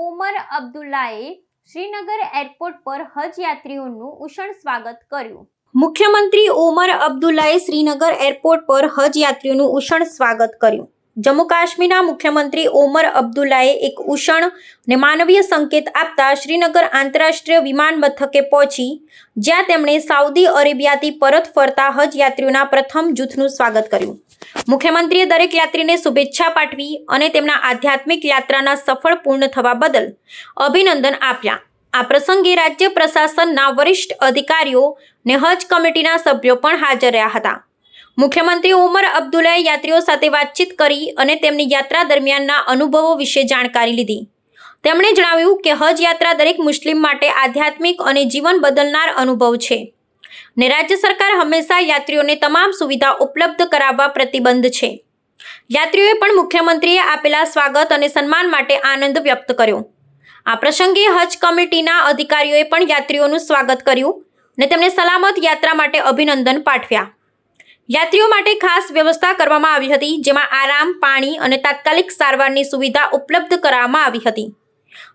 Omar અબ્દુલ્લાએ Srinagar airport પર હજ યાત્રીઓનું ઉષણ સ્વાગત કર્યું. મુખ્યમંત્રી ઓમર અબ્દુલ્લાએ શ્રીનગર એરપોર્ટ પર હજ યાત્રીઓનું ઉષણ સ્વાગત કર્યું. જમ્મુ કાશ્મીરના મુખ્યમંત્રી ઓમર અબ્દુલ્લાએ એક ઉષણ અને માનવીય સંકેત આપતા શ્રીનગર આંતરરાષ્ટ્રીય વિમાન મથકે પહોંચી, જ્યાં તેમણે સાઉદી અરેબિયાથી પરત ફરતા હજ યાત્રીઓના પ્રથમ જૂથનું સ્વાગત કર્યું. મુખ્યમંત્રીએ દરેક યાત્રીને શુભેચ્છા પાઠવી અને તેમના આધ્યાત્મિક યાત્રાના સફળ પૂર્ણ થવા બદલ અભિનંદન આપ્યા. આ પ્રસંગે રાજ્ય પ્રશાસનના વરિષ્ઠ અધિકારીઓ ને હજ કમિટીના સભ્યો પણ હાજર રહ્યા હતા. મુખ્યમંત્રી ઉમર અબ્દુલ્લાએ યાત્રીઓ સાથે વાતચીત કરી અને તેમની યાત્રા દરમિયાનના અનુભવો વિશે જાણકારી લીધી. તેમણે જણાવ્યું કે હજ યાત્રા દરેક મુસ્લિમ માટે આધ્યાત્મિક અને જીવન બદલનાર અનુભવ છે ને રાજ્ય સરકાર હંમેશા યાત્રીઓને તમામ સુવિધા ઉપલબ્ધ કરાવવા પ્રતિબંધ છે. યાત્રીઓએ પણ મુખ્યમંત્રીએ આપેલા સ્વાગત અને સન્માન માટે આનંદ વ્યક્ત કર્યો. આ પ્રસંગે હજ કમિટીના અધિકારીઓએ પણ યાત્રીઓનું સ્વાગત કર્યું અને તેમને સલામત યાત્રા માટે અભિનંદન પાઠવ્યા. યાત્રીઓ માટે ખાસ વ્યવસ્થા કરવામાં આવી હતી, જેમાં આરામ, પાણી અને તાત્કાલિક સારવારની સુવિધા ઉપલબ્ધ કરાવવામાં આવી હતી.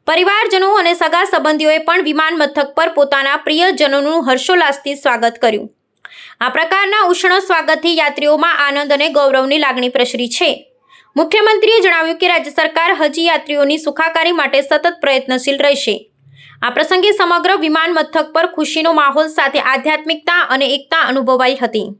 પરિવારજનો અને સગા સંબંધીઓએ પણ વિમાન મથક પર પોતાના પ્રિયજનોનું હર્ષોલ્લાસથી સ્વાગત કર્યું. આ પ્રકારના ઉષ્ણ સ્વાગતથી યાત્રીઓમાં આનંદ અને ગૌરવની લાગણી પ્રસરી છે. મુખ્યમંત્રીએ જણાવ્યું કે રાજ્ય સરકાર હજી યાત્રીઓની સુખાકારી માટે સતત પ્રયત્નશીલ રહેશે. આ પ્રસંગે સમગ્ર વિમાન મથક પર ખુશીનો માહોલ સાથે આધ્યાત્મિકતા અને એકતા અનુભવાઈ હતી.